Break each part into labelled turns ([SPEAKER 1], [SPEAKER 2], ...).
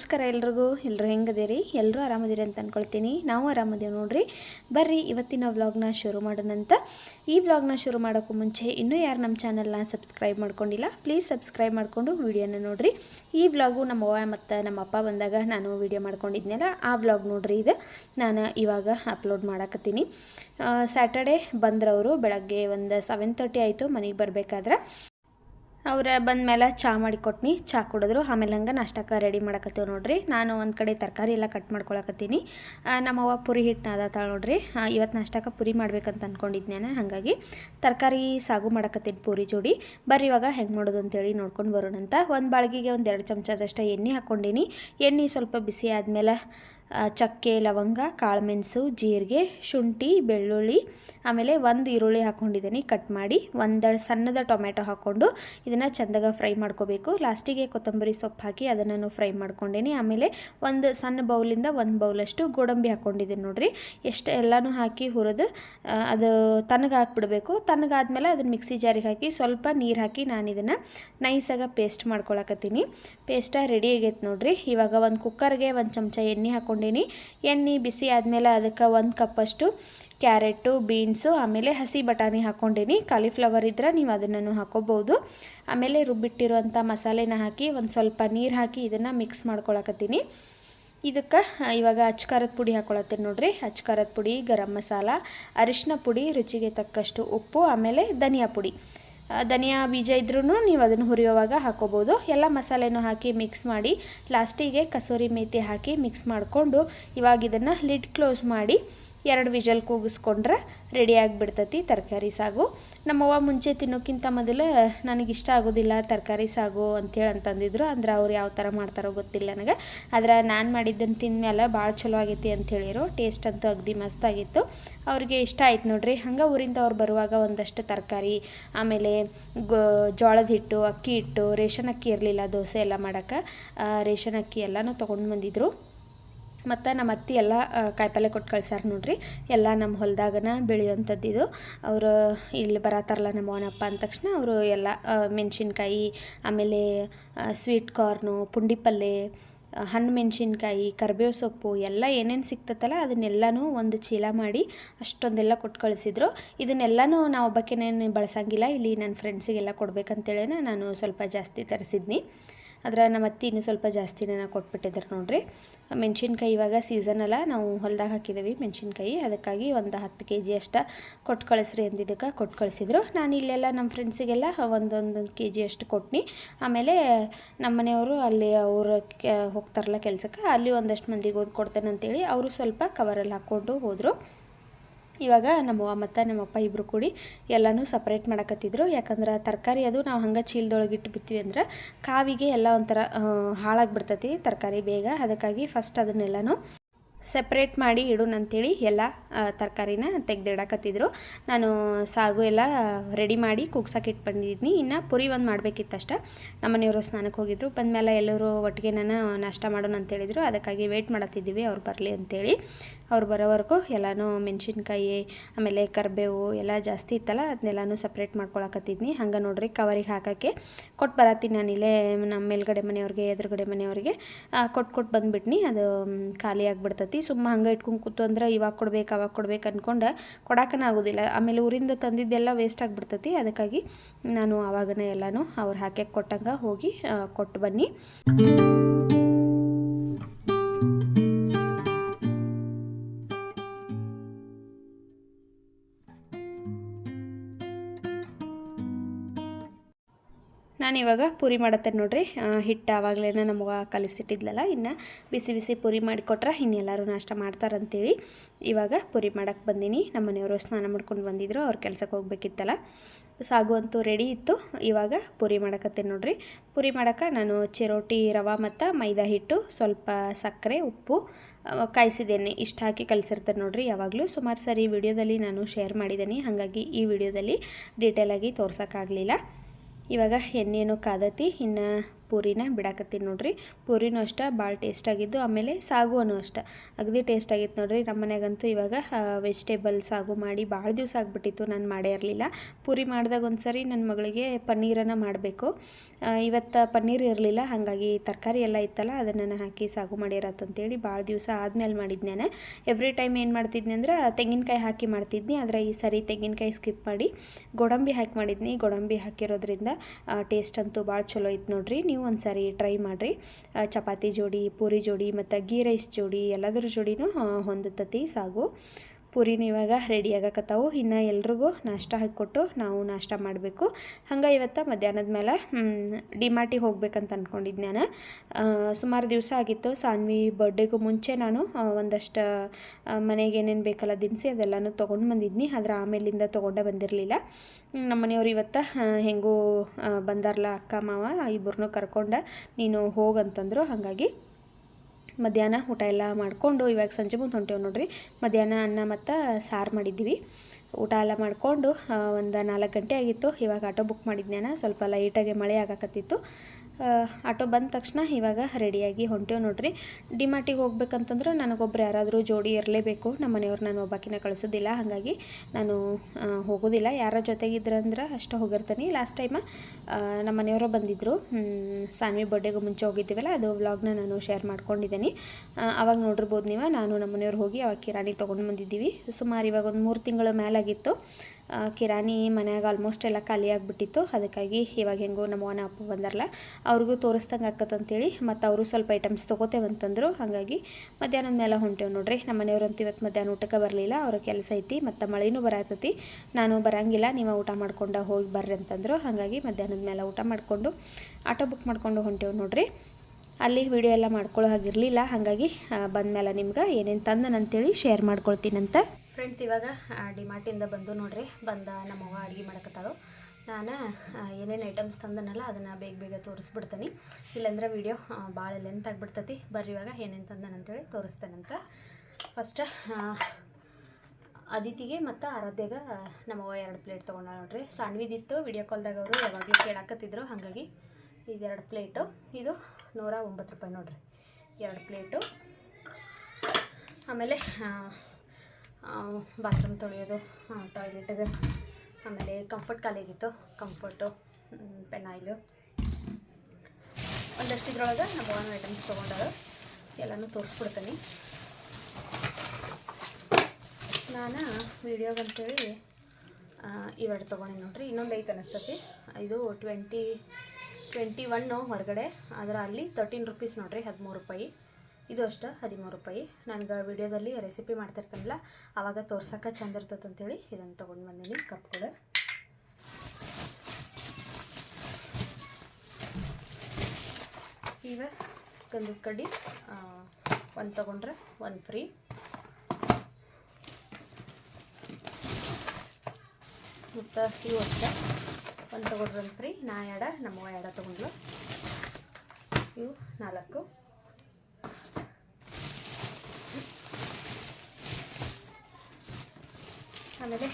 [SPEAKER 1] ನಮಸ್ಕಾರ ಎಲ್ರಿಗೂ. ಎಲ್ಲರೂ ಹೆಂಗದಿರಿ? ಎಲ್ಲರೂ ಆರಾಮದಿರಿ ಅಂತ ಅಂದ್ಕೊಳ್ತೀನಿ ನಾವು ಆರಾಮದೇವು ನೋಡ್ರಿ. ಬರ್ರಿ, ಇವತ್ತಿನ ವ್ಲಾಗ್ನ ಶುರು ಮಾಡೋಣಂತ ಈ ವ್ಲಾಗ್ನ ಶುರು ಮಾಡೋಕ್ಕೂ ಮುಂಚೆ ಇನ್ನೂ ಯಾರು ನಮ್ಮ ಚಾನಲ್ನ ಸಬ್ಸ್ಕ್ರೈಬ್ ಮಾಡ್ಕೊಂಡಿಲ್ಲ, ಪ್ಲೀಸ್ ಸಬ್ಸ್ಕ್ರೈಬ್ ಮಾಡಿಕೊಂಡು ವಿಡಿಯೋನ ನೋಡ್ರಿ. ಈ ವ್ಲಾಗು ನಮ್ಮ ಅವ್ವ ಮತ್ತು ನಮ್ಮ ಅಪ್ಪ ಬಂದಾಗ ನಾನು ವಿಡಿಯೋ ಮಾಡ್ಕೊಂಡಿದ್ನಲ್ಲ, ಆ ವ್ಲಾಗ್ ನೋಡ್ರಿ ಇದು. ನಾನು ಇವಾಗ ಅಪ್ಲೋಡ್ ಮಾಡಕತ್ತೀನಿ. ಸ್ಯಾಟರ್ಡೇ ಬಂದ್ರವರು, ಬೆಳಗ್ಗೆ ಒಂದು ಸೆವೆನ್ ತರ್ಟಿ ಆಯಿತು ಮನೆಗೆ ಬರಬೇಕಾದ್ರೆ. ಅವ್ರ ಬಂದಮೇಲೆ ಚಹಾ ಮಾಡಿ ಕೊಟ್ನಿ. ಚಹಾ ಕುಡಿದ್ರು. ಆಮೇಲೆ ಹಂಗೆ ನಾಷ್ಟಕ್ಕೆ ರೆಡಿ ಮಾಡಕತ್ತೇವೆ ನೋಡ್ರಿ. ನಾನು ಒಂದು ಕಡೆ ತರಕಾರಿ ಎಲ್ಲ ಕಟ್ ಮಾಡ್ಕೊಳಕತ್ತೀನಿ. ನಮ್ಮವ್ವ ಪುರಿ ಹಿಟ್ಟು ನಾದತಾಳ ನೋಡ್ರಿ. ಇವತ್ತು ನಾಷ್ಟಕ್ಕೆ ಪುರಿ ಮಾಡ್ಬೇಕಂತ ಅನ್ಕೊಂಡಿದ್ದೆ ನಾನು ಹಾಗಾಗಿ ತರಕಾರಿ ಸಾಗು ಮಾಡಕತ್ತೀನಿ ಪೂರಿ ಜೋಡಿ. ಬರ್ರಿ ಇವಾಗ ಹೆಂಗೆ ಮಾಡೋದು ಅಂತೇಳಿ ನೋಡ್ಕೊಂಡು ಬರೋಣಂತ. ಒಂದು ಬಾಳ್ಗಿಗೆ ಒಂದು ಎರಡು ಚಮಚದಷ್ಟು ಎಣ್ಣೆ ಹಾಕ್ಕೊಂಡೀನಿ ಎಣ್ಣೆ ಸ್ವಲ್ಪ ಬಿಸಿ ಆದಮೇಲೆ ಚಕ್ಕೆ, ಲವಂಗ, ಕಾಳುಮೆಣಸು, ಜೀರಿಗೆ, ಶುಂಠಿ, ಬೆಳ್ಳುಳ್ಳಿ, ಆಮೇಲೆ ಒಂದು ಈರುಳ್ಳಿ ಹಾಕ್ಕೊಂಡಿದ್ದೀನಿ ಕಟ್ ಮಾಡಿ ಒಂದು ಸಣ್ಣದ ಟೊಮೆಟೊ ಹಾಕ್ಕೊಂಡು ಇದನ್ನು ಚೆಂದಾಗ ಫ್ರೈ ಮಾಡ್ಕೋಬೇಕು. ಲಾಸ್ಟಿಗೆ ಕೊತ್ತಂಬರಿ ಸೊಪ್ಪು ಹಾಕಿ ಅದನ್ನು ಫ್ರೈ ಮಾಡ್ಕೊಂಡೇನಿ. ಆಮೇಲೆ ಒಂದು ಸಣ್ಣ ಬೌಲಿಂದ ಒಂದು ಬೌಲಷ್ಟು ಗೋಡಂಬಿ ಹಾಕ್ಕೊಂಡಿದ್ದೀನಿ ನೋಡಿರಿ. ಎಷ್ಟು ಎಲ್ಲನೂ ಹಾಕಿ ಹುರಿದು ಅದು ತಣ್ಣಗೆ ಹಾಕ್ಬಿಡ್ಬೇಕು. ತನಗಾದ್ಮೇಲೆ ಅದನ್ನು ಮಿಕ್ಸಿ ಜಾರಿಗೆ ಹಾಕಿ ಸ್ವಲ್ಪ ನೀರು ಹಾಕಿ ನಾನು ಇದನ್ನು ನೈಸಾಗ ಪೇಸ್ಟ್ ಮಾಡ್ಕೊಳಕತ್ತೀನಿ. ಪೇಸ್ಟ ರೆಡಿ ಆಗೈತೆ ನೋಡಿರಿ. ಇವಾಗ ಒಂದು ಕುಕ್ಕರ್ಗೆ ಒಂದು ಚಮಚ ಎಣ್ಣೆ ಹಾಕ್ಕೊಂಡೀನಿ ಎಣ್ಣೆ ಬಿಸಿ ಆದಮೇಲೆ ಅದಕ್ಕೆ ಒಂದು ಕಪ್ಪಷ್ಟು ಕ್ಯಾರೆಟು, ಬೀನ್ಸು, ಆಮೇಲೆ ಹಸಿ ಬಟಾಣಿ ಹಾಕ್ಕೊಂಡೀನಿ ಕಾಲಿಫ್ಲವರ್ ಇದ್ರೆ ನೀವು ಅದನ್ನು ಹಾಕೋಬೋದು. ಆಮೇಲೆ ರುಬ್ಬಿಟ್ಟಿರುವಂಥ ಮಸಾಲೆನ ಹಾಕಿ ಒಂದು ಸ್ವಲ್ಪ ನೀರು ಹಾಕಿ ಇದನ್ನು ಮಿಕ್ಸ್ ಮಾಡ್ಕೊಳಕತ್ತೀನಿ. ಇದಕ್ಕೆ ಇವಾಗ ಅಚ್ಕಾರದ ಪುಡಿ ಹಾಕೊಳತ್ತೀನಿ ನೋಡಿರಿ. ಅಚ್ಕಾರದ ಪುಡಿ, ಗರಂ ಮಸಾಲ ಅರಿಶಿನ ಪುಡಿ, ರುಚಿಗೆ ತಕ್ಕಷ್ಟು ಉಪ್ಪು, ಆಮೇಲೆ ಧನಿಯಾ ಪುಡಿ. ಧನಿಯಾ ಬೀಜ ಇದ್ರೂ ನೀವು ಅದನ್ನು ಹುರಿಯೋವಾಗ ಹಾಕೋಬೋದು. ಎಲ್ಲ ಮಸಾಲೆನೂ ಹಾಕಿ ಮಿಕ್ಸ್ ಮಾಡಿ ಲಾಸ್ಟಿಗೆ ಕಸೂರಿ ಮೇಥಿ ಹಾಕಿ ಮಿಕ್ಸ್ ಮಾಡಿಕೊಂಡು ಇವಾಗ ಇದನ್ನು ಲಿಡ್ ಕ್ಲೋಸ್ ಮಾಡಿ ಎರಡು ವಿಜಲ್ ಕೂಗಿಸ್ಕೊಂಡ್ರೆ ರೆಡಿ ಆಗಿಬಿಡ್ತತಿ ತರಕಾರಿ ಸಾಗು. ನಮ್ಮವ್ವ ಮುಂಚೆ ತಿನ್ನೋಕ್ಕಿಂತ ಮೊದಲು, ನನಗಿಷ್ಟ ಆಗೋದಿಲ್ಲ ತರಕಾರಿ ಸಾಗು ಅಂಥೇಳಿ ಅಂತಂದಿದ್ರು. ಅಂದ್ರೆ ಅವ್ರು ಯಾವ ಥರ ಮಾಡ್ತಾರೋ ಗೊತ್ತಿಲ್ಲ ನನಗೆ. ಆದ್ರೆ ನಾನು ಮಾಡಿದ್ದನ್ನು ತಿಂದಮೇಲೆ ಭಾಳ ಚಲೋ ಆಗೈತಿ ಅಂತ ಟೇಸ್ಟ್ ಅಂತೂ ಮಸ್ತ್ ಮಸ್ತಾಗಿತ್ತು ಅವ್ರಿಗೆ ಇಷ್ಟ ಆಯ್ತು ನೋಡ್ರಿ. ಹಂಗೆ ಊರಿಂದ ಅವ್ರು ಬರುವಾಗ ಒಂದಷ್ಟು ತರಕಾರಿ, ಆಮೇಲೆ ಜೋಳದ ಹಿಟ್ಟು, ಅಕ್ಕಿ ಹಿಟ್ಟು, ರೇಷನ್ ಅಕ್ಕಿ ಇರಲಿಲ್ಲ ದೋಸೆ ಎಲ್ಲ ಮಾಡೋಕ್ಕೆ ರೇಷನ್ ಅಕ್ಕಿ ಎಲ್ಲನೂ ತೊಗೊಂಡು ಬಂದಿದ್ರು. ಮತ್ತು ನಮ್ಮ ಅತ್ತಿ ಎಲ್ಲ ಕಾಯಿಪಲ್ಲೆ ಕೊಟ್ಟು ಕಳ್ಸ್ಯಾರ ನೋಡ್ರಿ. ಎಲ್ಲ ನಮ್ಮ ಹೊಲದಾಗನ ಬೆಳೆಯುವಂಥದ್ದು ಅವರು ಇಲ್ಲಿ ಬರತ್ತಾರಲ್ಲ ನಮ್ಮ ಓನಪ್ಪ ಅಂದ ತಕ್ಷಣ ಅವರು ಎಲ್ಲ ಮೆಣಸಿನ್ಕಾಯಿ, ಆಮೇಲೆ ಸ್ವೀಟ್ ಕಾರ್ನು ಪುಂಡಿ ಪಲ್ಲೆ ಹಣ್ಣು ಮೆಣಸಿನ್ಕಾಯಿ ಕರಿಬೇವು ಸೊಪ್ಪು ಎಲ್ಲ ಏನೇನು ಸಿಗ್ತತ್ತಲ್ಲ ಅದನ್ನೆಲ್ಲನೂ ಒಂದು ಚೀಲ ಮಾಡಿ ಅಷ್ಟೊಂದೆಲ್ಲ ಕೊಟ್ಟು ಕಳಿಸಿದ್ರು. ಇದನ್ನೆಲ್ಲನೂ ನಾವು ಒಬ್ಬಕ್ಕೇನೇನು ಬಳಸಂಗಿಲ್ಲ. ಇಲ್ಲಿ ನನ್ನ ಫ್ರೆಂಡ್ಸಿಗೆಲ್ಲ ಕೊಡ್ಬೇಕಂತೇಳಿನ ನಾನು ಸ್ವಲ್ಪ ಜಾಸ್ತಿ ತರಿಸಿದ್ನಿ. ಅದ್ರ ನಮ್ಮ ಅತ್ತಿ ಇನ್ನೂ ಸ್ವಲ್ಪ ಜಾಸ್ತಿನೇ ಕೊಟ್ಬಿಟ್ಟಿದ್ದಾರೆ ನೋಡಿರಿ. ಮೆಣಸಿನ್ಕಾಯಿ ಇವಾಗ ಸೀಸನ್ ಅಲ್ಲ, ನಾವು ಹೊಲ್ದಾಗ ಹಾಕಿದ್ದೀವಿ ಮೆಣಸಿನ್ಕಾಯಿ. ಅದಕ್ಕಾಗಿ ಒಂದು ಹತ್ತು ಕೆ ಜಿ ಅಷ್ಟು ಕೊಟ್ಟು ಕಳಿಸ್ರಿ ಅಂದಿದ್ದಕ್ಕೆ ಕೊಟ್ಟು ಕಳಿಸಿದ್ರು ನಾನು ಇಲ್ಲೆಲ್ಲ ನಮ್ಮ ಫ್ರೆಂಡ್ಸಿಗೆಲ್ಲ ಒಂದೊಂದು ಕೆ ಜಿ ಅಷ್ಟು ಕೊಟ್ನಿ. ಆಮೇಲೆ ನಮ್ಮ ಮನೆಯವರು ಅಲ್ಲಿ ಅವರು ಹೋಗ್ತಾರಲ್ಲ ಕೆಲಸಕ್ಕೆ, ಅಲ್ಲಿ ಒಂದಷ್ಟು ಮಂದಿಗೆ ಓದಿ ಕೊಡ್ತೇನೆ ಅಂತೇಳಿ ಅವರು ಸ್ವಲ್ಪ ಕವರಲ್ಲಿ ಹಾಕ್ಕೊಂಡು ಹೋದರು. ಇವಾಗ ನಮ್ಮವ್ವ ಮತ್ತು ನಮ್ಮಪ್ಪ ಇಬ್ಬರು ಕೂಡಿ ಎಲ್ಲನೂ ಸಪ್ರೇಟ್ ಮಾಡಕತ್ತಿದ್ರು. ಯಾಕಂದ್ರೆ ತರಕಾರಿ ಅದು ನಾವು ಹಂಗೆ ಚೀಲದೊಳಗೆ ಇಟ್ಟು ಬಿತ್ತೀವಿ ಅಂದ್ರೆ ಕಾವಿಗೆ ಎಲ್ಲ ಒಂಥರ ಹಾಳಾಗ್ಬಿಡ್ತೈತಿ ತರಕಾರಿ ಬೇಗ. ಅದಕ್ಕಾಗಿ ಫಸ್ಟ್ ಅದನ್ನೆಲ್ಲನೂ ಸಪ್ರೇಟ್ ಮಾಡಿ ಇಡೋಣ ಅಂತೇಳಿ ಎಲ್ಲ ತರಕಾರಿನ ತೆಗೆದಿಡಕತ್ತಿದ್ರು. ನಾನು ಸಾಗು ಎಲ್ಲ ರೆಡಿ ಮಾಡಿ ಕುಗ್ಸಕ್ಕೆ ಇಟ್ಟು ಬಂದಿದ್ದೀನಿ ಇನ್ನು ಪುರಿ ಒಂದು ಮಾಡಬೇಕಿತ್ತಷ್ಟ. ನಮ್ಮ ಮನೆಯವರು ಸ್ನಾನಕ್ಕೆ ಹೋಗಿದ್ರು. ಬಂದಮೇಲೆ ಎಲ್ಲರೂ ಒಟ್ಟಿಗೆ ನಾನು ನಾಷ್ಟ ಮಾಡೋಣ ಅಂತೇಳಿದ್ರು. ಅದಕ್ಕಾಗಿ ವೆಯ್ಟ್ ಮಾಡತ್ತಿದ್ದೀವಿ. ಅವ್ರು ಬರಲಿ ಅಂತೇಳಿ. ಅವ್ರು ಬರೋವರೆಗೂ ಎಲ್ಲನೂ ಮೆಣಸಿನ್ಕಾಯಿ, ಆಮೇಲೆ ಕರಿಬೇವು ಎಲ್ಲ ಜಾಸ್ತಿ ಇತ್ತಲ್ಲ, ಅದನ್ನೆಲ್ಲನೂ ಸಪ್ರೇಟ್ ಮಾಡ್ಕೊಳಕತ್ತಿದ್ನಿ. ಹಂಗೆ ನೋಡ್ರಿ ಕವರಿಗೆ ಹಾಕೋಕ್ಕೆ ಕೊಟ್ಟು ಬರತ್ತೀನಿ ನಾನು ಇಲ್ಲೇ ನಮ್ಮ ಮೇಲ್ಗಡೆ ಮನೆಯವ್ರಿಗೆ, ಎದುರುಗಡೆ ಮನೆಯವ್ರಿಗೆ. ಕೊಟ್ಟು ಕೊಟ್ಟು ಬಂದುಬಿಟ್ನಿ. ಅದು ಖಾಲಿ ಖಾಲಿ ಆಗಿಬಿಡ್ತತಿ ಸುಮ್ಮ ಹಂಗೆ ಇಟ್ಕೊಂಡು ಕೂತು ಅಂದ್ರೆ ಇವಾಗ ಕೊಡ್ಬೇಕು, ಅವಾಗ ಕೊಡ್ಬೇಕು ಅಂದ್ಕೊಂಡು ಕೊಡಾಕನ ಆಗೋದಿಲ್ಲ. ಆಮೇಲೆ ಊರಿಂದ ತಂದಿದ್ದೆಲ್ಲ ವೇಸ್ಟ್ ಆಗಿಬಿಡ್ತೈತಿ. ಅದಕ್ಕಾಗಿ ನಾನು ಆವಾಗನೇ ಎಲ್ಲನೂ ಅವ್ರು ಹಾಕ್ಯಕ್ಕೆ ಕೊಟ್ಟಂಗೆ ಹೋಗಿ ಕೊಟ್ಟು ಬನ್ನಿ. ನಾನು ಇವಾಗ ಪೂರಿ ಮಾಡತ್ತೇನೆ ನೋಡ್ರಿ. ಹಿಟ್ಟು ಆವಾಗಲೇ ನಮಗೆ ಕಲಿಸಿಟ್ಟಿದ್ಲಲ್ಲ, ಇನ್ನು ಬಿಸಿ ಬಿಸಿ ಪೂರಿ ಮಾಡಿಕೊಟ್ರೆ ಇನ್ನೆಲ್ಲರೂ ನಾಷ್ಟ ಮಾಡ್ತಾರಂತೇಳಿ ಇವಾಗ ಪೂರಿ ಮಾಡಕ್ಕೆ ಬಂದೀನಿ. ನಮ್ಮ ಮನೆಯವರು ಸ್ನಾನ ಮಾಡ್ಕೊಂಡು ಬಂದಿದ್ರು, ಅವ್ರ ಕೆಲಸಕ್ಕೆ ಹೋಗ್ಬೇಕಿತ್ತಲ್ಲ. ಸಾಗು ಅಂತೂ ರೆಡಿ ಇತ್ತು, ಇವಾಗ ಪೂರಿ ಮಾಡಕತ್ತೇನೆ ನೋಡ್ರಿ. ಪೂರಿ ಮಾಡಕ್ಕೆ ನಾನು ಚಿರೋಟಿ, ರವೆ ಮತ್ತು ಮೈದಾ ಹಿಟ್ಟು, ಸ್ವಲ್ಪ ಸಕ್ಕರೆ, ಉಪ್ಪು ಕಾಯಿಸಿದ್ದೇನೆ. ಇಷ್ಟು ಹಾಕಿ ಕಲಿಸಿರ್ತೇನೆ ನೋಡ್ರಿ ಯಾವಾಗಲೂ. ಸುಮಾರು ಸರಿ ವಿಡಿಯೋದಲ್ಲಿ ನಾನು ಶೇರ್ ಮಾಡಿದ್ದೀನಿ, ಹಾಗಾಗಿ ಈ ವಿಡಿಯೋದಲ್ಲಿ ಡೀಟೇಲಾಗಿ ತೋರ್ಸೋಕ್ಕಾಗಲಿಲ್ಲ ಇವಾಗ ಎಣ್ಣೆನೂ ಕಾದತಿ ಇನ್ನು ಪೂರಿನ ಬಿಡಾಕತ್ತೀನಿ ನೋಡ್ರಿ. ಪೂರಿನೂ ಅಷ್ಟೇ, ಭಾಳ ಟೇಸ್ಟಾಗಿದ್ದು ಆಮೇಲೆ ಸಾಗುವನು ಅಷ್ಟೆ. ಅಗದಿ ಟೇಸ್ಟ್ ಆಗಿತ್ತು ನೋಡ್ರಿ. ನಮ್ಮ ಮನ್ಯಾಗಂತೂ ಇವಾಗ ವೆಜಿಟೇಬಲ್ ಸಾಗು ಮಾಡಿ ಭಾಳ ದಿವಸ ಆಗಿಬಿಟ್ಟಿತ್ತು, ನಾನು ಮಾಡೇ ಇರಲಿಲ್ಲ. ಪೂರಿ ಮಾಡಿದಾಗ ಒಂದು ಸರಿ ನನ್ನ ಮಗಳಿಗೆ ಪನ್ನೀರನ್ನು ಮಾಡಬೇಕು. ಇವತ್ತು ಪನ್ನೀರ್ ಇರಲಿಲ್ಲ, ಹಾಗಾಗಿ ತರಕಾರಿ ಎಲ್ಲ ಇತ್ತಲ್ಲ, ಅದನ್ನು ಹಾಕಿ ಸಾಗು ಮಾಡಿರತ್ತಂತೇಳಿ ಭಾಳ ದಿವಸ ಆದಮೇಲೆ ಮಾಡಿದ್ನೇನೆ ನಾನು ಎವ್ರಿ ಟೈಮ್ ಏನು ಮಾಡ್ತಿದ್ನಿ ಅಂದ್ರೆ, ತೆಂಗಿನಕಾಯಿ ಹಾಕಿ ಮಾಡ್ತಿದ್ನಿ, ಆದರೆ ಈ ಸರಿ ತೆಂಗಿನಕಾಯಿ ಸ್ಕಿಪ್ ಮಾಡಿ, ಗೋಡಂಬಿ ಹಾಕಿ ಮಾಡಿದ್ನಿ. ಗೋಡಂಬಿ ಹಾಕಿರೋದ್ರಿಂದ ಟೇಸ್ಟ್ ಅಂತೂ ಭಾಳ ಚಲೋ ಇತ್ತು ನೋಡ್ರಿ. ನೀವು ಒಂದು ಸಾರಿ ಟ್ರೈ ಮಾಡಿರಿ. ಚಪಾತಿ ಜೋಡಿ, ಪೂರಿ ಜೋಡಿ, ಮತ್ತು ಗೀ ರೈಸ್ ಜೋಡಿ, ಎಲ್ಲದರ ಜೋಡಿನೂ ಹೊಂದುತ್ತತಿ ಸಾಗು. ಪೂರಿನ ಇವಾಗ ರೆಡಿ ಆಗಕತ್ತಾವು. ಇನ್ನು ಎಲ್ರಿಗೂ ನಾಷ್ಟ ಹಾಕಿಕೊಟ್ಟು ನಾವು ನಾಷ್ಟ ಮಾಡಬೇಕು. ಹಂಗೆ ಇವತ್ತು ಮಧ್ಯಾಹ್ನದ ಮೇಲೆ ಡಿಮಾರ್ಟಿಗೆ ಹೋಗ್ಬೇಕಂತ ಅಂದ್ಕೊಂಡಿದ್ದೆ ನಾನು ಸುಮಾರು ದಿವಸ ಆಗಿತ್ತು. ಸಾನ್ವಿ ಬರ್ಡೇಗೂ ಮುಂಚೆ ನಾನು ಒಂದಷ್ಟು ಮನೆಗೆ ಏನೇನು ಬೇಕಲ್ಲ ದಿನಸಿ ಅದೆಲ್ಲನೂ ತೊಗೊಂಡು ಬಂದಿದ್ನಿ. ಆದ್ರೆ ಆಮೇಲಿಂದ ತೊಗೊಂಡೇ ಬಂದಿರಲಿಲ್ಲ. ನಮ್ಮ ಮನೆಯವ್ರು ಇವತ್ತು ಹೆಂಗೂ ಬಂದಾರಲ್ಲ ಅಕ್ಕ, ಮಾವ ಇಬ್ಬರನ್ನೂ ಕರ್ಕೊಂಡು ನೀನು ಹೋಗಂತಂದರು. ಹಾಗಾಗಿ ಮಧ್ಯಾಹ್ನ ಊಟ ಎಲ್ಲ ಮಾಡಿಕೊಂಡು ಇವಾಗ ಸಂಜೆ ಮುಂದೆ ಹೊಂಟೇವೆ ನೋಡ್ರಿ. ಮಧ್ಯಾಹ್ನ ಅನ್ನ ಮತ್ತು ಸಾರು ಮಾಡಿದ್ದೀವಿ. ಊಟ ಎಲ್ಲ ಮಾಡಿಕೊಂಡು ಒಂದು ನಾಲ್ಕು ಗಂಟೆ ಆಗಿತ್ತು. ಇವಾಗ ಆಟೋ ಬುಕ್ ಮಾಡಿದ್ನೇನ ಸ್ವಲ್ಪ ಲೈಟಾಗಿ ಮಳೆ ಆಗಾಕತ್ತಿತ್ತು. ಆಟೋ ಬಂದ ತಕ್ಷಣ ಇವಾಗ ರೆಡಿಯಾಗಿ ಹೊಂಟೇವೆ ನೋಡ್ರಿ. ಡಿಮಾರ್ಟಿಗೆ ಹೋಗ್ಬೇಕಂತಂದ್ರೆ ನನಗೊಬ್ರು ಯಾರಾದರೂ ಜೋಡಿ ಇರಲೇಬೇಕು. ನಮ್ಮ ಮನೆಯವ್ರು ನಾನು ಒಬ್ಬಾಕಿನ ಕಳಿಸೋದಿಲ್ಲ, ಹಾಗಾಗಿ ನಾನು ಹೋಗೋದಿಲ್ಲ. ಯಾರ ಜೊತೆಗಿದ್ರಂದ್ರೆ ಅಷ್ಟು ಹೋಗಿರ್ತೀನಿ. ಲಾಸ್ಟ್ ಟೈಮ ನಮ್ಮ ಮನೆಯವರು ಬಂದಿದ್ದರು ಸಾನ್ವಿ ಬರ್ಡೇಗೂ ಮುಂಚೆ ಹೋಗಿದ್ದೀವಲ್ಲ, ಅದು ವ್ಲಾಗ್ನ ನಾನು ಶೇರ್ ಮಾಡ್ಕೊಂಡಿದ್ದೀನಿ. ಅವಾಗ ನೋಡಿರ್ಬೋದು ನೀವು, ನಾನು ನಮ್ಮ ಮನೆಯವ್ರು ಹೋಗಿ ಅವಾಗ ಕಿರಾಣಿ ತೊಗೊಂಡು ಬಂದಿದ್ದೀವಿ. ಸುಮಾರು ಇವಾಗ ಒಂದು ಮೂರು ತಿಂಗಳ ಮೇಲಾಗಿತ್ತು ಕಿರಾಣಿ ಮನೆಯಾಗ ಆಲ್ಮೋಸ್ಟ್ ಎಲ್ಲ ಖಾಲಿ ಆಗಿಬಿಟ್ಟಿತ್ತು. ಅದಕ್ಕಾಗಿ ಇವಾಗ ಹೆಂಗೋ ನಮ್ಮ ಅವನ ಅಪ್ಪ ಬಂದಾರಲ್ಲ, ಅವ್ರಿಗೂ ತೋರಿಸ್ದಂಗೆ ಆಕತ್ತಂತೇಳಿ ಮತ್ತು ಅವರು ಸ್ವಲ್ಪ ಐಟಮ್ಸ್ ತೊಗೋತೇವಂತಂದರು ಹಾಗಾಗಿ ಮಧ್ಯಾಹ್ನದ ಮೇಲೆ ಹೊಂಟೇವೆ ನೋಡ್ರಿ. ನಮ್ಮ ಮನೆಯವ್ರಂತೂ ಇವತ್ತು ಮಧ್ಯಾಹ್ನ ಊಟಕ್ಕೆ ಬರಲಿಲ್ಲ. ಅವ್ರ ಕೆಲಸ ಐತಿ ಮತ್ತು ಮಳೆನೂ ಬರತ್ತೈತಿ ನಾನು ಬರಂಗಿಲ್ಲ, ನೀವು ಊಟ ಮಾಡ್ಕೊಂಡು ಹೋಗಿ ಬರ್ರಿ ಅಂತಂದರು. ಹಾಗಾಗಿ ಮಧ್ಯಾಹ್ನದ ಮೇಲೆ ಊಟ ಮಾಡಿಕೊಂಡು ಆಟೋ ಬುಕ್ ಮಾಡ್ಕೊಂಡು ಹೊಂಟೇವೆ ನೋಡ್ರಿ. ಅಲ್ಲಿ ವಿಡಿಯೋ ಎಲ್ಲ ಮಾಡ್ಕೊಳ್ಳೋ ಹಾಗಿರಲಿಲ್ಲ. ಹಾಗಾಗಿ ಬಂದಮೇಲೆ ನಿಮ್ಗೆ ಏನೇನು ತಂದನಂತೇಳಿ ಶೇರ್ ಮಾಡ್ಕೊಳ್ತೀನಂತ. ಫ್ರೆಂಡ್ಸ್ ಇವಾಗ ಡಿಮಾರ್ಟಿಂದ ಬಂದು ನೋಡ್ರಿ, ಬಂದ ನಮ್ಮವ್ವ ಅಡುಗೆ ಮಾಡಕತ್ತಾಳು. ನಾನು ಏನೇನು ಐಟಮ್ಸ್ ತಂದನಲ್ಲ, ಅದನ್ನು ಬೇಗ ಬೇಗ ತೋರಿಸ್ಬಿಡ್ತೀನಿ. ಇಲ್ಲಾಂದ್ರೆ ವೀಡಿಯೋ ಭಾಳ ಲೆಂತ್ ಆಗಿಬಿಡ್ತತಿ. ಬರ್ರಿ ಇವಾಗ, ಏನೇನು ತಂದನಂತೇಳಿ ತೋರಿಸ್ತೇನಂತ ಫಸ್ಟ್ ಅದಿತಿಗೆ ಮತ್ತು ಆರಾಧ್ಯಾಗ ನಮ್ಮವ್ವ ಎರಡು ಪ್ಲೇಟ್ ತೊಗೊಂಡ ನೋಡ್ರಿ. ಸಣ್ಣವಿದಿತ್ತು ವಿಡಿಯೋ ಕಾಲ್ದಾಗ ಅವರು ಯಾವಾಗಲೂ ಕೇಳಾಕತ್ತಿದ್ರು. ಹಾಗಾಗಿ ಇದೆರಡು ಪ್ಲೇಟು ಇದು ನೂರ ಒಂಬತ್ತು ರೂಪಾಯಿ ನೋಡ್ರಿ. ಎರಡು ಪ್ಲೇಟು ಆಮೇಲೆ ಬಾತ್ರೂಮ್ ತೊಳೆಯೋದು ಟಾಯ್ಲೆಟಿಗೆ ಆಮೇಲೆ ಕಂಫರ್ಟ್ ಖಾಲಿಯಾಗಿತ್ತು. ಕಂಫರ್ಟು ಪೆನಾಯ್ಲು ಒಂದಷ್ಟು ಇದ್ರೊಳಗೆ ನಮ್ಮ ಒನ್ ಐಟಮ್ಸ್ ತೊಗೊಂಡಾಗ ಎಲ್ಲನೂ ತೋರಿಸ್ಬಿಡ್ತೀನಿ ನಾನು ವೀಡಿಯೋಗಂತೇಳಿ ಇವೆರಡು ತೊಗೊಂಡಿನಿ ನೋಡ್ರಿ. ಇನ್ನೊಂದು ಐತೆ ಅನಿಸ್ತತಿ. ಇದು ಟ್ವೆಂಟಿ ಟ್ವೆಂಟಿ ಒನ್ನು ಹೊರಗಡೆ. ಅದರ ಅಲ್ಲಿ ತರ್ಟೀನ್ ರುಪೀಸ್ ನೋಡ್ರಿ, ಹದಿಮೂರು ರೂಪಾಯಿ. ಇದು ಅಷ್ಟು, ಹದಿಮೂರು ರೂಪಾಯಿ. ನನಗೆ ವಿಡಿಯೋದಲ್ಲಿ ರೆಸಿಪಿ ಮಾಡ್ತಿರ್ತಾನಲ್ಲ ಆವಾಗ ತೋರ್ಸೋಕೆ ಚಂದ ಇರ್ತದೆ ಅಂತೇಳಿ ಇದನ್ನು ತೊಗೊಂಡು ಬಂದೀನಿ ಕಪ್ಗಳು ಈಗ ಗಂಧದ ಕಡ್ಡಿ ಒಂದು ತೊಗೊಂಡ್ರೆ ಒಂದು ಫ್ರೀ ಮತ್ತು ಇವು ಅಷ್ಟೇ. ಒಂದು ತೊಗೊಂಡ್ರೆ ಒಂದು ಫ್ರೀ ನಾ ಎಡ ನಮ್ಮ ಎಡ ತೊಗೊಂಡ್ಲು ಇವು ನಾಲ್ಕು. ಆಮೇಲೆ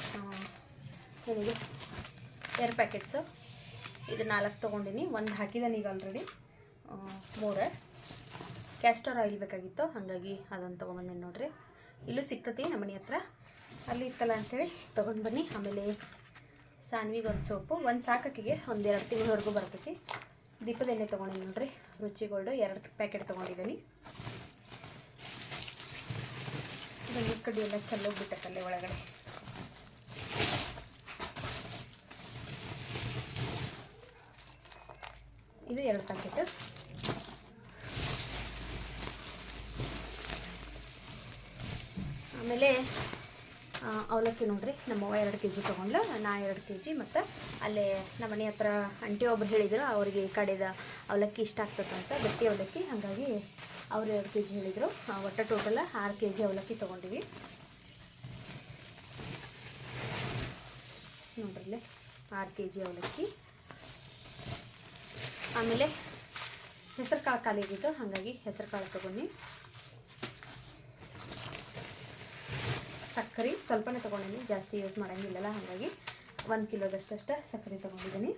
[SPEAKER 1] ಏನಿದೆ ಎರಡು ಪ್ಯಾಕೆಟ್ಸು ಇದು ನಾಲ್ಕು ತೊಗೊಂಡಿನಿ. ಒಂದು ಹಾಕಿದ್ದಾನೆ ಈಗ ಆಲ್ರೆಡಿ ಮೂರೇ. ಕ್ಯಾಸ್ಟರ್ ಆಯಿಲ್ ಬೇಕಾಗಿತ್ತು. ಹಾಗಾಗಿ ಅದನ್ನು ತೊಗೊಂಬಂದಿನಿ ನೋಡಿರಿ. ಇಲ್ಲೂ ಸಿಗ್ತತಿ ನಮ್ಮ ಮನೆ ಹತ್ರ. ಅಲ್ಲಿ ಇತ್ತಲ್ಲ ಅಂಥೇಳಿ ತೊಗೊಂಡು ಬನ್ನಿ ಆಮೇಲೆ ಸಾನ್ವಿಗೆ ಒಂದು ಸೋಪು ಒಂದು ಸಾಕಕ್ಕಿಗೆ ಒಂದು ಎರಡು ತಿಂಗಳವರೆಗೂ ಬರ್ತೈತಿ. ದೀಪದ ಎಣ್ಣೆ ತೊಗೊಂಡಿನಿ ನೋಡಿರಿ. ರುಚಿಗೋಲ್ಡು ಎರಡು ಪ್ಯಾಕೆಟ್ ತೊಗೊಂಡಿದ್ದೀನಿ ಬೆಂಗಳೂರು ಕಡ್ಡಿ ಎಲ್ಲ ಚೆಲ್ಲೋಗ್ಬಿಟ್ಟಕ್ಕಲ್ಲೇ ಒಳಗಡೆ. ಇದು ಎರಡು ಪ್ಯಾಕೆಟ್ ಆಮೇಲೆ ಅವಲಕ್ಕಿ ನೋಡ್ರಿ. ನಮ್ಮವ್ವ ಎರಡು ಕೆ ಜಿ ತೊಗೊಂಡ್ಲು ನಾ ಎರಡು ಕೆ ಜಿ ಮತ್ತು ಅಲ್ಲೇ ನಮ್ಮ ಮನೆ ಹತ್ರ ಅಂಟಿ ಒಬ್ರು ಹೇಳಿದ್ರು, ಅವರಿಗೆ ಈ ಕಡೆದ ಅವಲಕ್ಕಿ ಇಷ್ಟ ಆಗ್ತದಂತ ಗಟ್ಟಿ ಅವಲಕ್ಕಿ. ಹಾಗಾಗಿ ಅವ್ರು ಎರಡು ಕೆ ಜಿ ಹೇಳಿದರು ಒಟ್ಟು ಟೋಟಲ್ ಆರು ಕೆ ಜಿ ಅವಲಕ್ಕಿ ತೊಗೊಂಡಿವಿ. ನೋಡ್ರಿ ಆರು ಕೆ ಜಿ ಅವಲಕ್ಕಿ. ಆಮೇಲೆ ಹೆಸರು ಕಾಳು ಖಾಲಿಯಾಗಿತ್ತು ಹಾಗಾಗಿ ಹೆಸರು ಕಾಳು ತೊಗೊಂಡು ಸಕ್ಕರೆ ಸ್ವಲ್ಪನೇ ತೊಗೊಂಡಿನಿ, ಜಾಸ್ತಿ ಯೂಸ್ ಮಾಡೋಂಗಿಲ್ಲಲ್ಲ, ಹಾಗಾಗಿ ಒಂದು ಕಿಲೋದಷ್ಟಷ್ಟ ಸಕ್ಕರೆ ತೊಗೊಂಡಿದ್ದೀನಿ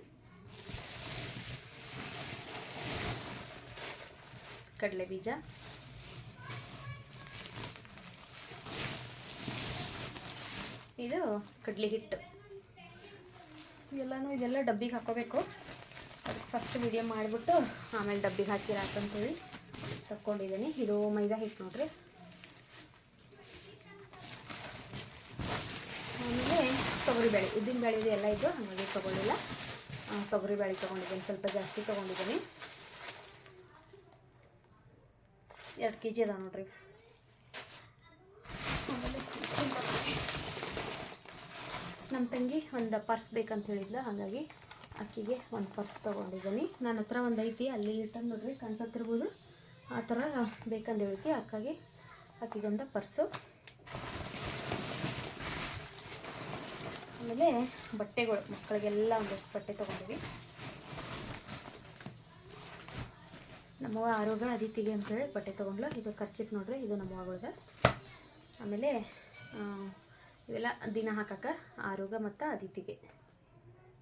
[SPEAKER 1] ಕಡಲೆ ಬೀಜ. ಇದು ಕಡಲೆ ಹಿಟ್ಟು. ಎಲ್ಲನೂ ಇದೆಲ್ಲ ಡಬ್ಬಿಗೆ ಹಾಕೋಬೇಕು. ಫಸ್ಟ್ ವಿಡಿಯೋ ಮಾಡಿಬಿಟ್ಟು ಆಮೇಲೆ ಡಬ್ಬಿಗೆ ಹಾಕಿರಾಕಂತೇಳಿ ತಕ್ಕೊಂಡಿದ್ದೀನಿ ಇದು ಮೈದಾ ಹಿಟ್ಟು ನೋಡ್ರಿ. ಆಮೇಲೆ ತೊಗರಿಬೇಳೆ, ಉದ್ದಿನ ಬೇಳೆ ಇದೆ ಎಲ್ಲ ಇದು, ಹಾಗಾಗಿ ತೊಗೊಳ್ಳಿಲ್ಲ ತೊಗರಿಬೇಳೆ ತೊಗೊಂಡಿದ್ದೀನಿ, ಸ್ವಲ್ಪ ಜಾಸ್ತಿ ತೊಗೊಂಡಿದ್ದೀನಿ. ಎರಡು ಕೆ ಜಿ ಅದ ನೋಡ್ರಿ. ನಮ್ಮ ತಂಗಿ ಒಂದು ಪರ್ಸ್ ಬೇಕಂತ ಹೇಳಿದ್ಲು, ಹಾಗಾಗಿ ಅಕ್ಕಿಗೆ ಒಂದು ಪರ್ಸ್ ತೊಗೊಂಡಿದ್ದೀನಿ. ನನ್ನ ಹತ್ರ ಒಂದು ಐತಿ, ಅಲ್ಲಿ ಇಟ್ಟಂದು ನೋಡ್ರಿ ಕನ್ಸತ್ತಿರ್ಬೋದು ಆ ಥರ ಬೇಕಂದು ಹೇಳ್ತಿ ಅಕ್ಕಾಗೆ ಅಕ್ಕಿಗೊಂದು ಪರ್ಸು. ಆಮೇಲೆ ಬಟ್ಟೆಗಳು, ಮಕ್ಕಳಿಗೆಲ್ಲ ಒಂದಷ್ಟು ಬಟ್ಟೆ ತೊಗೊಂಡಿವಿ. ನಮ್ಮವ್ವ ಆರೋಗ್ಯ ಅದಿತಿಗೆ ಅಂತೇಳಿ ಬಟ್ಟೆ ತೊಗೊಂಡ್ಲು. ಇದು ಖರ್ಚಿತ್ತು ನೋಡ್ರಿ, ಇದು ನಮ್ಮವ್ವಗಳ್ದ ಆಮೇಲೆ ಇವೆಲ್ಲ ದಿನ ಹಾಕಕ್ಕೆ, ಆರೋಗ್ಯ ಮತ್ತು ಅದಿತಿಗೆ.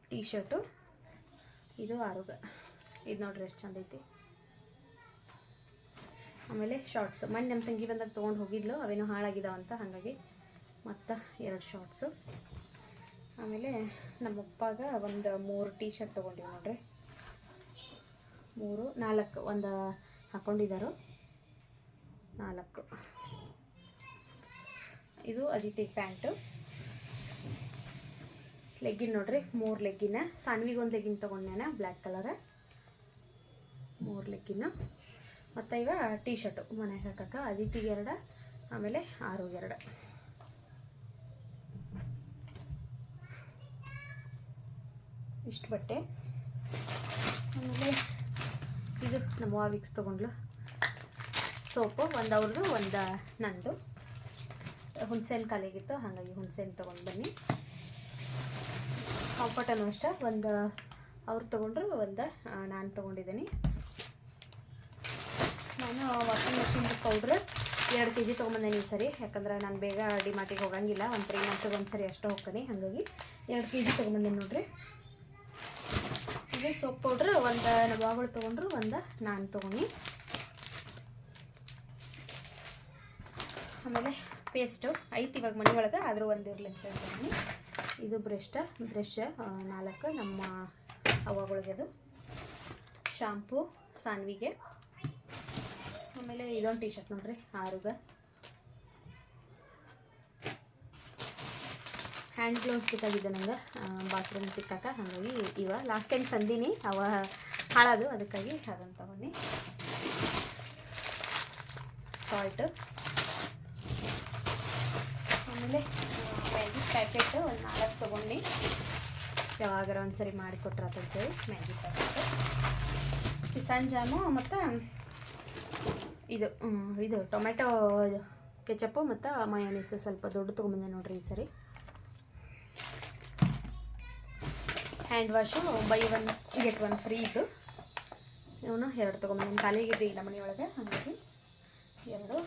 [SPEAKER 1] ಟೀ ಶರ್ಟು ಇದು ಆರೋಗ್ಯ ಇದು ನೋಡ್ರಿ ಎಷ್ಟು ಚಂದ ಐತಿ. ಆಮೇಲೆ ಶಾರ್ಟ್ಸ್ ಮೊನ್ನೆ ನಮ್ಮ ತಂಗಿ ಬಂದಾಗ ತೊಗೊಂಡು ಹೋಗಿದ್ಲು. ಅವೇನು ಹಾಳಾಗಿದ್ದಾವಂತ ಹಾಗಾಗಿ ಮತ್ತು ಎರಡು ಶಾರ್ಟ್ಸು ಆಮೇಲೆ ನಮ್ಮ ಅಪ್ಪಾಗ ಒಂದು ಮೂರು ಟೀ ಶರ್ಟ್ ತೊಗೊಂಡಿವಿ ನೋಡ್ರಿ. ಮೂರು, ನಾಲ್ಕು ಒಂದು ಹಾಕ್ಕೊಂಡಿದ್ದಾರು ನಾಲ್ಕು. ಇದು ಅದಿತಿ ಪ್ಯಾಂಟು. ಲೆಗ್ಗಿನ್ ನೋಡ್ರಿ, ಮೂರು ಲೆಗ್ಗಿನ ಸಾನ್ವಿಗೆ ಒಂದು ಲೆಗ್ಗಿನ್ ತೊಗೊಂಡ್ಯಾನ ಬ್ಲ್ಯಾಕ್ ಕಲರ್ ಮೂರು ಲೆಗ್ಗಿನ ಮತ್ತು ಈಗ ಟೀ ಶರ್ಟು ಮನೆಗೆ ಹಾಕಕ್ಕೆ. ಅದಿತಿಗೆ ಎರಡು, ಆಮೇಲೆ ಆರು ಎರಡು. ಇಷ್ಟು ಬಟ್ಟೆ. ಆಮೇಲೆ ಇದು ನಮ್ಮ ವಿಕ್ಸ್ ತೊಗೊಂಡ್ಲು. ಸೋಪು, ಒಂದು ಅವ್ರದ್ದು ಒಂದು ನಂದು. ಹುಣ್ಸೇನ್ ಕಾಲಿಗಿತ್ತು ಹಾಗಾಗಿ ಹುಣ್ಸೇನ್ ತೊಗೊಂಡು ಬನ್ನಿ. ಕಂಫರ್ಟನು ಅಷ್ಟೇ. ಒಂದು, ಅವ್ರು ತೊಗೊಂಡ್ರು ಒಂದು ನಾನು ತೊಗೊಂಡಿದ್ದೀನಿ. ನಾನು ವಾಷಿಂಗ್ ಮೆಷಿನ್ ಪೌಡ್ರ್ ಎರಡು ಕೆ ಜಿ ತೊಗೊಂಬಂದೇನಿ ಈ ಸರಿ. ಯಾಕಂದ್ರೆ ನಾನು ಬೇಗ ಡಿಮಾರ್ಟಿಗೆ ಹೋಗಂಗಿಲ್ಲ. ಒಂದು ತ್ರೀ ಮಂತ್ಸಿಗೆ ಒಂದು ಸರಿ ಅಷ್ಟು ಹೋಗ್ತೀನಿ. ಹಾಗಾಗಿ ಎರಡು ಕೆ ಜಿ ತೊಗೊಂಬಂದೇನಿ ನೋಡ್ರಿ. ಇದು ಸೋಪ್ ಪೌಡ್ರ್ ಒಂದು ಬಾಗಳು ತೊಗೊಂಡ್ರು, ಒಂದು ನಾನು ತೊಗೊಂಡು ಆಮೇಲೆ ಪೇಸ್ಟು ಐತಿ ಇವಾಗ ಮನೆ ಒಳಗೆ, ಆದರೂ ಒಂದು ಇರಲಿ ಅಂತ ಹೇಳ್ತೀನಿ ಇದು ಬ್ರಷ್ಟ ಬ್ರಷ್ ನಾಲ್ಕು ನಮ್ಮ ಅದು. ಶಾಂಪು, ಸಾನ್ವಿಗೆ. ಆಮೇಲೆ ಇದೊಂದು ಟೀ ಶರ್ಟ್ ನೋಡ್ರಿ, ಆರುಗ. ಹ್ಯಾಂಡ್ ಗ್ಲೌಸ್ ಬೇಕಾಗಿದ್ದೆ ನಂಗೆ ಬಾತ್ರೂಮ್ ತಿಕ್ಕಾಕ, ಹಾಗಾಗಿ ಇವ ಲಾಸ್ಟ್ ಟೈಮ್ ತಂದೀನಿ, ಅವ ಹಾಳದು, ಅದಕ್ಕಾಗಿ ಹಾಗಂತ ಬನ್ನಿ ಸಾಲ್ಟು ಆಮೇಲೆ ಪ್ಯಾಕೆಟ್ ಒಂದು ನಾಲ್ಕು ತೊಗೊಂಡು ಯಾವಾಗಾರ ಒಂದ್ಸರಿ ಸರಿ ಮಾಡಿಕೊಟ್ರಾತಂತೇಳಿ ಮ್ಯಾಗಿ ಪ್ಯಾಕೆಟ್ ಕಿಸಾನ್ ಜಾಮು ಮತ್ತು ಇದು ಇದು ಟೊಮೆಟೊ ಕೆಚಪ್ಪು ಮತ್ತು ಮಯೋನೀಸ್ ಸ್ವಲ್ಪ ದೊಡ್ಡ ತೊಗೊಂಬಂದೆ ನೋಡಿರಿ ಈ ಸರಿ. Hand wash buy one, get one free ಇದು. ಇವನು ಎರಡು ತೊಗೊಂಬಂದಿನಿ ಖಾಲಿಯಾಗಿದೆ ಇಲ್ಲ ಮನೆಯೊಳಗೆ, ಹಾಗಾಗಿ ಎರಡು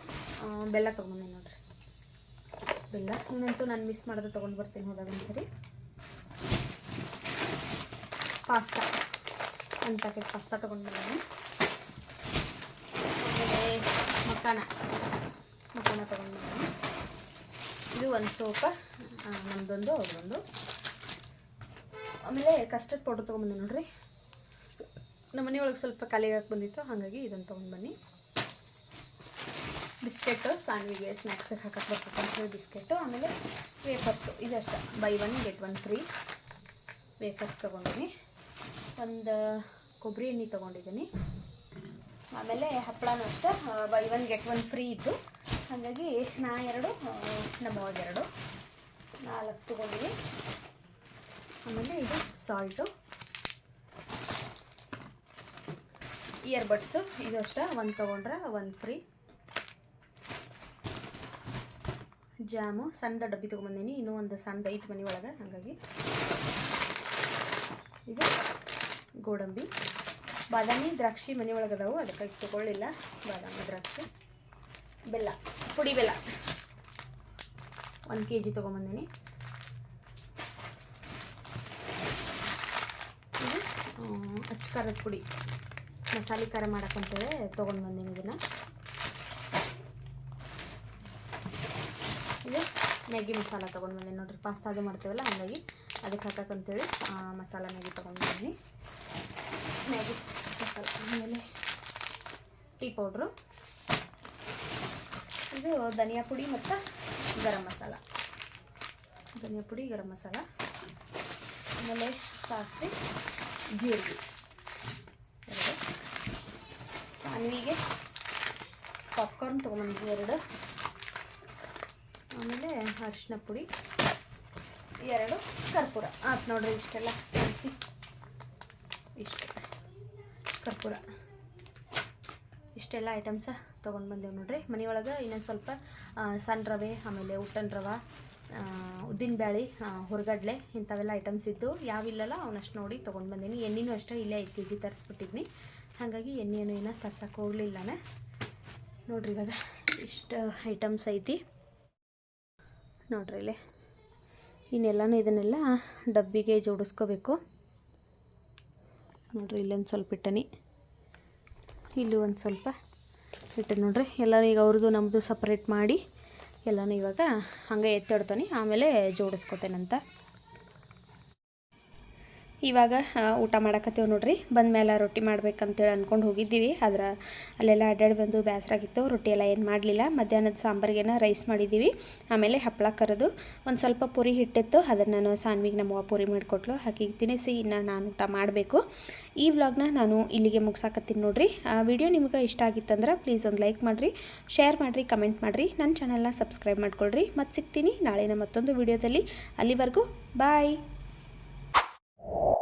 [SPEAKER 1] ಬೆಲ್ಲ ತೊಗೊಂಬಂದಿನಿ ನೋಡ್ರಿ. ಬೆಲ್ಲ ಇನ್ನಂತೂ ನಾನು ಮಿಸ್ ಮಾಡಿದ್ರೆ ತೊಗೊಂಡು ಬರ್ತೀನಿ ಹೋದಾಗ ಒಂದ್ಸರಿ. ಪಾಸ್ತಾ. ಒಂದು ಪ್ಯಾಕೆಟ್ ಪಾಸ್ತಾ ತೊಗೊಂಡು ಬಂದಿದ್ದೀನಿ ಆಮೇಲೆ ಮಕಾನ ಮಕಾನ ತೊಗೊಂಡು ಬಂದಿದ್ದೀನಿ ಇದು ಒಂದು ಸೋಪ ನಮ್ಮದೊಂದು ಅವ್ರದೊಂದು. ಆಮೇಲೆ ಕಸ್ಟರ್ಡ್ ಪೌಡ್ರ್ ತೊಗೊಂಡ್ಬಂದೆ ನೋಡ್ರಿ. ನಮ್ಮ ಮನೆಯೊಳಗೆ ಸ್ವಲ್ಪ ಖಾಲಿಯಾಗಿ ಬಂದಿತ್ತು, ಹಾಗಾಗಿ ಇದನ್ನು ತೊಗೊಂಡು ಬನ್ನಿ. ಬಿಸ್ಕೆಟು ಸಾನ್ವಿಗೆ ಸ್ನ್ಯಾಕ್ಸಿಗೆ ಹಾಕಕ್ಕೆ ಬರ್ತಕ್ಕಂಥ ಬಿಸ್ಕೆಟು, ಆಮೇಲೆ wafers. ಇದಷ್ಟ buy one, get one free. Wafers ತೊಗೊಂಡಿನಿ ಒಂದು ಕೊಬ್ಬರಿ ಎಣ್ಣೆ ತೊಗೊಂಡಿದ್ದೀನಿ. ಆಮೇಲೆ ಹಪ್ಪಳನೂ ಅಷ್ಟೇ. Buy one, get one free ಇದ್ದು. ಹಾಗಾಗಿ ನಾ ಎರಡು ನಮ್ಮ ಎರಡು. ನಾಲ್ಕು ತೊಗೊಂಡಿದ್ದೀನಿ. ಆಮೇಲೆ ಇದು ಸಾಲ್ಟು. ಇಯರ್ಬಡ್ಸು ಇದು ಅಷ್ಟೇ. ಒಂದು ತೊಗೊಂಡ್ರೆ ಒಂದು ಫ್ರೀ. ಜಾಮು ಸಣ್ಣ ಡಬ್ಬಿ ತೊಗೊಂಬಂದೀನಿ. ಇನ್ನೂ ಒಂದು ಸಣ್ಣ ಐದು ಮನೆ ಒಳಗೆ, ಹಾಗಾಗಿ. ಇದು ಗೋಡಂಬಿ. ಬಾದಾಮಿ ದ್ರಾಕ್ಷಿ ಮನೆ ಒಳಗೆ ಅದಾವು ಅದಕ್ಕಾಗಿ ತೊಗೊಳ್ಳಿಲ್ಲ. ಬಾದಾಮಿ ದ್ರಾಕ್ಷಿ. ಬೆಲ್ಲ, ಪುಡಿ ಬೆಲ್ಲ. ಒಂದು ಕೆ ಜಿ ತೊಗೊಂಬಂದೀನಿ. ಇದು ಅಚ್ಚ ಖಾರದ ಪುಡಿ. ಮಸಾಲೆ ಖಾರ ಮಾಡೋಕ್ಕಂತೇಳಿ ತೊಗೊಂಡು ಬಂದೀನಿ ಇದನ್ನು ಇದು ಮ್ಯಾಗಿ ಮಸಾಲ ತೊಗೊಂಡು ಬಂದೀನಿ ನೋಡಿರಿ ಪಾಸ್ತಾ ಅದು ಮಾಡ್ತೇವಲ್ಲ, ಹಾಗಾಗಿ ಅದಕ್ಕೆ ಹಾಕಕ್ಕಂತೇಳಿ ಮಸಾಲ ಮ್ಯಾಗಿ ತೊಗೊಂಡು ಬಂದೀನಿ ಮ್ಯಾಗಿ ಮಸಾಲ ಆಮೇಲೆ ಟೀ ಪೌಡ್ರು. ಇದು ಧನಿಯಾ ಪುಡಿ ಮತ್ತು ಗರಂ ಮಸಾಲ. ಧನಿಯಾ ಪುಡಿ, ಗರಂ ಮಸಾಲ. ಆಮೇಲೆ ಸಾಸಿವೆ, ಜೀರಿಗೆ. ಸಾನ್ವಿಗೆ ಪಾಪ್ಕಾರ್ನ್ ತೊಗೊಂಬಂದಿದ್ದೀನಿ ಎರಡು. ಆಮೇಲೆ ಅರಿಶಿನ ಪುಡಿ, ಎರಡು ಕರ್ಪೂರ. ಆತು ನೋಡ್ರಿ ಇಷ್ಟೆಲ್ಲ. ಸೇರಿಸಿ ಇಷ್ಟು. ಕರ್ಪೂರ. ಇಷ್ಟೆಲ್ಲ ಐಟಮ್ಸ ತೊಗೊಂಡು ಬಂದೇವು ನೋಡ್ರಿ. ಮನೆಯೊಳಗೆ ಇನ್ನೊಂದು ಸ್ವಲ್ಪ ಸಣ್ಣ ರವೆ, ಆಮೇಲೆ ಉಟ್ಟನ್ ರವೆ ಉದ್ದಿನ ಬ್ಯಾಳಿ ಹೊರಗಡ್ಲೆ ಇಂಥವೆಲ್ಲ ಐಟಮ್ಸ್ ಇದ್ದು ಯಾವಿಲ್ಲಲ್ಲ ಅವನಷ್ಟು ನೋಡಿ ತೊಗೊಂಡು ಬಂದೀನಿ. ಎಣ್ಣೆನೂ ಅಷ್ಟೇ ಇಲ್ಲೇ ಐದು ಕೆ ಜಿ ತರಿಸ್ಬಿಟ್ಟಿದ್ನಿ. ಹಾಗಾಗಿ ಎಣ್ಣೆಯನ್ನು ಏನೋ ತರ್ಸಕ್ಕೆ ಹೋಗಲಿಲ್ಲನೇ. ನೋಡ್ರಿ ಇವಾಗ ಇಷ್ಟು ಐಟಮ್ಸ್ ಐತಿ. ನೋಡ್ರಿ ಇಲ್ಲಿ. ಇನ್ನೆಲ್ಲನೂ ಇದನ್ನೆಲ್ಲ ಡಬ್ಬಿಗೆ ಜೋಡಿಸ್ಕೋಬೇಕು. ನೋಡ್ರಿ ಇಲ್ಲೊಂದು ಸ್ವಲ್ಪ ಇಟ್ಟನಿ. ಇಲ್ಲಿ ಒಂದು ಸ್ವಲ್ಪ ಇಟ್ಟು ನೋಡ್ರಿ. ಎಲ್ಲನೂ ಈಗ ಅವ್ರದ್ದು ನಮ್ಮದು ಸಪ್ರೇಟ್ ಮಾಡಿ ಎಲ್ಲನೂ ಇವಾಗ ಹಂಗೆ ಎತ್ತಿಡ್ತಾನೆ ಆಮೇಲೆ ಜೋಡಿಸ್ಕೊತೇನಂತ. ಇವಾಗ ಊಟ ಮಾಡಕತ್ತೀವಿ ನೋಡ್ರಿ. ಬಂದಮೇಲೆ ರೊಟ್ಟಿ ಮಾಡ್ಬೇಕಂತೇಳಿ ಅಂದ್ಕೊಂಡು ಹೋಗಿದ್ದೀವಿ. ಆದ್ರೆ ಅಲ್ಲೆಲ್ಲ ಅಡ್ಡಾಡಿ ಬಂದು ಬೇಸರಾಗಿತ್ತು ರೊಟ್ಟಿ ಎಲ್ಲ ಏನು ಮಾಡಲಿಲ್ಲ. ಮಧ್ಯಾಹ್ನದ ಸಾಂಬಾರಿಗೇನ ರೈಸ್ ಮಾಡಿದ್ದೀವಿ ಆಮೇಲೆ ಹಪ್ಪಳ ಕರೆದು ಒಂದು ಸ್ವಲ್ಪ ಪುರಿ ಹಿಟ್ಟಿತ್ತು. ಅದನ್ನು ನಾನು ಸಾನ್ವಿಗೆ ನಮ್ಮವ್ವ ಪುರಿ ಮಾಡಿಕೊಟ್ಲು. ಹಾಕಿ ತಿನ್ನಿಸಿ ಇನ್ನು ನಾನು ಊಟ ಮಾಡಬೇಕು. ಈ ವ್ಲಾಗ್ನ ನಾನು ಇಲ್ಲಿಗೆ ಮುಗಿಸಾಕತ್ತೀನಿ ನೋಡ್ರಿ. ಆ ವಿಡಿಯೋ ನಿಮ್ಗೆ ಇಷ್ಟ ಆಗಿತ್ತಂದ್ರೆ ಪ್ಲೀಸ್ ಒಂದು ಲೈಕ್ ಮಾಡಿರಿ, ಶೇರ್ ಮಾಡಿರಿ, ಕಮೆಂಟ್ ಮಾಡಿರಿ. ನನ್ನ ಚಾನಲ್ನ ಸಬ್ಸ್ಕ್ರೈಬ್ ಮಾಡ್ಕೊಳ್ರಿ. ಮತ್ತು ಸಿಗ್ತೀನಿ ನಾಳಿನ ಮತ್ತೊಂದು ವಿಡಿಯೋದಲ್ಲಿ. ಅಲ್ಲಿವರೆಗೂ ಬಾಯ್. you